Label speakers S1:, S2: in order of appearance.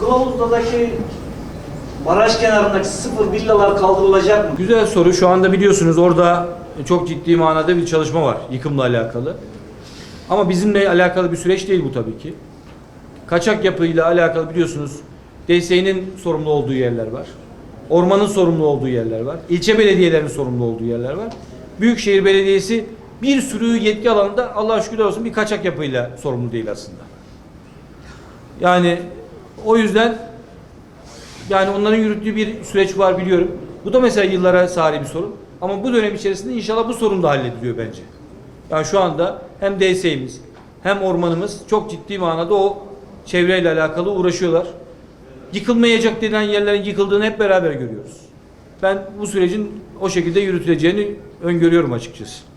S1: Kılavuz'daki baraj kenarındaki sıfır villalar kaldırılacak mı?
S2: Güzel soru. Şu anda biliyorsunuz orada çok ciddi manada bir çalışma var yıkımla alakalı. Ama bizimle alakalı bir süreç değil bu tabii ki. Kaçak yapıyla alakalı biliyorsunuz DSİ'nin sorumlu olduğu yerler var. Ormanın sorumlu olduğu yerler var. İlçe belediyelerinin sorumlu olduğu yerler var. Büyükşehir Belediyesi bir sürü yetki alanında Allah'a şükürler olsun bir kaçak yapıyla sorumlu değil aslında. Yani o yüzden yani onların yürüttüğü bir süreç var biliyorum. Bu da mesela yıllara sari bir sorun. Ama bu dönem içerisinde inşallah bu sorun da hallediliyor bence. Yani şu anda hem DSİ'miz hem ormanımız çok ciddi manada o çevreyle alakalı uğraşıyorlar. Yıkılmayacak denen yerlerin yıkıldığını hep beraber görüyoruz. Ben bu sürecin o şekilde yürütüleceğini öngörüyorum açıkçası.